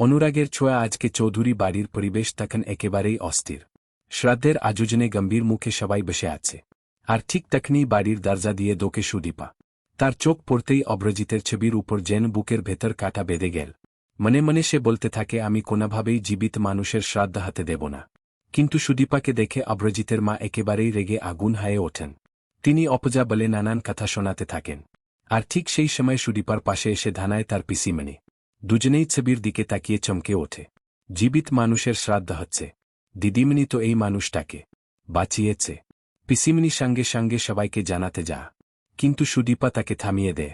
অনুরাগের ছোঁয়া আজকে চৌধুরী বাড়ির পরিবেশ তখন একেবারেই অস্থির। শ্রাদ্ধের আয়োজনে গম্ভীর মুখে সবাই বসে আছে। আর ঠিক তখনই বাড়ির দরজা দিয়ে দোকে সুদীপা। তার চোখ পড়তেই অব্রজিতের ছবির উপর জেন বুকের ভেতর কাটা বেঁধে গেল। মনে মনে সে বলতে থাকে, আমি কোনোভাবেই জীবিত মানুষের শ্রাদ্ধ হাতে দেব না। কিন্তু সুদীপাকে দেখে অব্রজিতের মা একেবারেই রেগে আগুন হায়ে ওঠেন। তিনি অপজা বলে নানান কথা শোনাতে থাকেন। আর ঠিক সেই সময় সুদীপার পাশে এসে ধানায় তার পিসিমণি। দুজনেই ছবির দিকে তাকিয়ে চমকে ওঠে। জীবিত মানুষের শ্রাদ্ধ হচ্ছে। দিদিমণি তো এই মানুষটাকে বাঁচিয়েছে। পিসিমণি সঙ্গে সঙ্গে সবাইকে জানাতে যা। কিন্তু সুদীপা তাকে থামিয়ে দেয়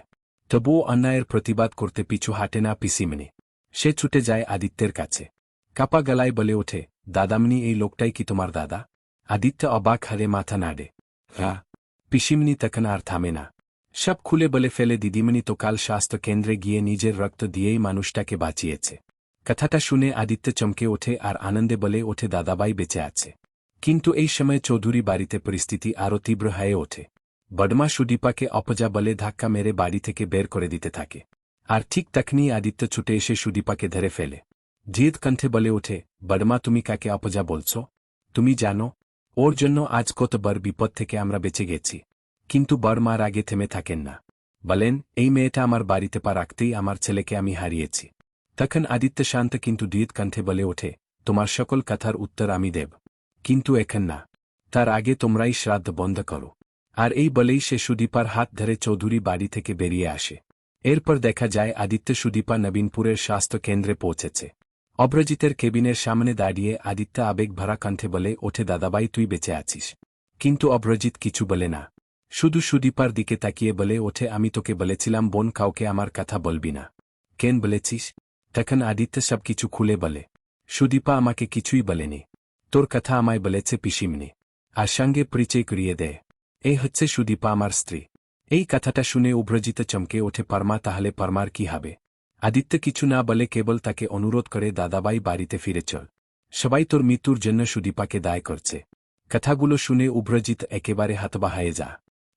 তবুও অন্যায়ের প্রতিবাদ করতে পিছু হাঁটে না পিসিমণি। সে ছুটে যায় আদিত্যের কাছে। কাপা গলায় বলে ওঠে, দাদামণি, এই লোকটাই কি তোমার দাদা? আদিত্য অবাক হারে মাথা নাড়ে। হ্যাঁ। পিসিমণি তখন আর থামে না। সব খুলে বলে ফেলে দিদিমণি তো কাল স্বাস্থ্য কেন্দ্রে গিয়ে নিজের রক্ত দিয়েই মানুষটাকে বাঁচিয়েছে। কথাটা শুনে আদিত্য চমকে ওঠে আর আনন্দে বলে ওঠে দাদাবাই বেঁচে আছে। কিন্তু এই সময় চৌধুরী বাড়িতে পরিস্থিতি আরও তীব্র হয়ে ওঠে। বডমা সুদীপাকে অপজা বলে ধাক্কা মেরে বাড়ি থেকে বের করে দিতে থাকে। আর ঠিক তখনই আদিত্য ছুটে এসে সুদীপাকে ধরে ফেলে। জিদ কণ্ঠে বলে ওঠে বডমা তুমি কাকে অপজা বলছ? তুমি জানো, ওর জন্য আজ কত বার বিপদ থেকে আমরা বেঁচে গেছি। কিন্তু বর্মার আগে থেমে থাকেন না। বলেন, এই মেয়েটা আমার বাড়িতে পা রাখতেই আমার ছেলেকে আমি হারিয়েছি। তখন আদিত্য শান্ত কিন্তু দ্বিত কণ্ঠে বলে ওঠে, তোমার সকল কথার উত্তর আমি দেব। কিন্তু এখন না। তার আগে তোমরাই শ্রাদ্ধ বন্ধ করো। আর এই বলেই সে সুদীপার হাত ধরে চৌধুরী বাড়ি থেকে বেরিয়ে আসে। এরপর দেখা যায়, আদিত্য সুদীপা নবীনপুরের স্বাস্থ্য কেন্দ্রে পৌঁছেছে। অব্রজিতের কেবিনের সামনে দাঁড়িয়ে আদিত্য আবেগ ভরা কণ্ঠে বলে, ওঠে দাদাবাই তুই বেঁচে আছিস। কিন্তু অব্রজিৎ কিছু বলে না। শুধু সুদীপার দিকে তাকিয়ে বলে, ওঠে, আমি তোকে বলেছিলাম, বোন কাউকে আমার কথা বলবি না। কেন বলেছিস? তখন আদিত্য সব কিছু খুলে বলে। সুদীপা আমাকে কিছুই বলেনি। তোর কথা আমায় বলেছে পিসিমনি আর সঙ্গে পরিচয় করিয়ে দেয় এই হচ্ছে সুদীপা আমার স্ত্রী। এই কথাটা শুনে উভ্রজিত চমকে ওঠে, পারমা, তাহলে পারমার কি হবে? আদিত্য কিছু না বলে কেবল তাকে অনুরোধ করে দাদাবাই বাড়িতে ফিরে চল। সবাই তোর মৃত্যুর জন্য সুদীপাকে দায় করছে। কথাগুলো শুনে উভ্রজিৎ একেবারে হাতবাহায়ে যা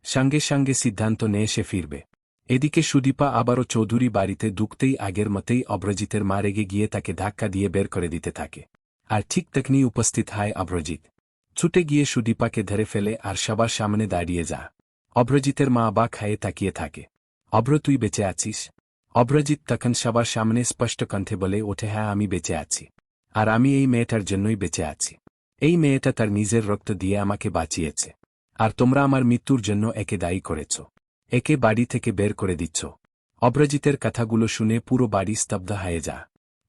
সঙ্গে সঙ্গে সিদ্ধান্ত নিয়ে সে ফিরবে। এদিকে সুদীপা আবারও চৌধুরী বাড়িতে দুঃখতেই আগের মতেই অব্রজিতের মা রেগে গিয়ে তাকে ধাক্কা দিয়ে বের করে দিতে থাকে। আর ঠিক তখনই উপস্থিত হয় অব্রজিৎ। ছুটে গিয়ে সুদীপাকে ধরে ফেলে আর সবার সামনে দাঁড়িয়ে যা। অব্রজিতের মা বা খায়ে তাকিয়ে থাকে। অব্র, তুই বেঁচে আছিস? অব্রজিৎ তখন সবার সামনে স্পষ্ট কণ্ঠে বলে ওঠে হ্যাঁ আমি বেঁচে আছি। আর আমি এই মেয়েটার জন্যই বেঁচে আছি। এই মেয়েটা তার নিজের রক্ত দিয়ে আমাকে বাঁচিয়েছে। আর তোমরা আমার মৃত্যুর জন্য একে দায়ী করেছ। একে বাড়ি থেকে বের করে দিচ্ছ। অব্রজিতের কথাগুলো শুনে পুরো বাড়ি স্তব্ধ হয়ে যা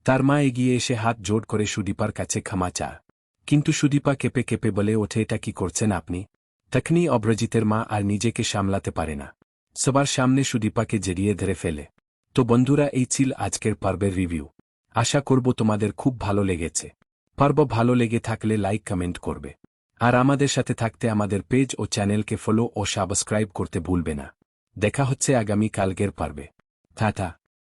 তার মা এগিয়ে এসে হাত জোড় করে সুদীপার কাছে ক্ষমা চা কিন্তু সুদীপা কেঁপে কেঁপে বলে, ওঠে, এটা কি করছেন আপনি? তখনই অব্রজিতের মা আর নিজেকে সামলাতে পারে না। সবার সামনে সুদীপাকে জেরিয়ে ধরে ফেলে। তো বন্ধুরা, এই ছিল আজকের পর্বের রিভিউ। আশা করব তোমাদের খুব ভালো লেগেছে। পর্ব ভালো লেগে থাকলে লাইক, কমেন্ট করবে। আর আমাদের সাথে থাকতে আমাদের পেজ ও চ্যানেলকে ফলো ও সাবস্ক্রাইব করতে ভুলবে না। দেখা হচ্ছে আগামী কালকের পারবে। টাটা।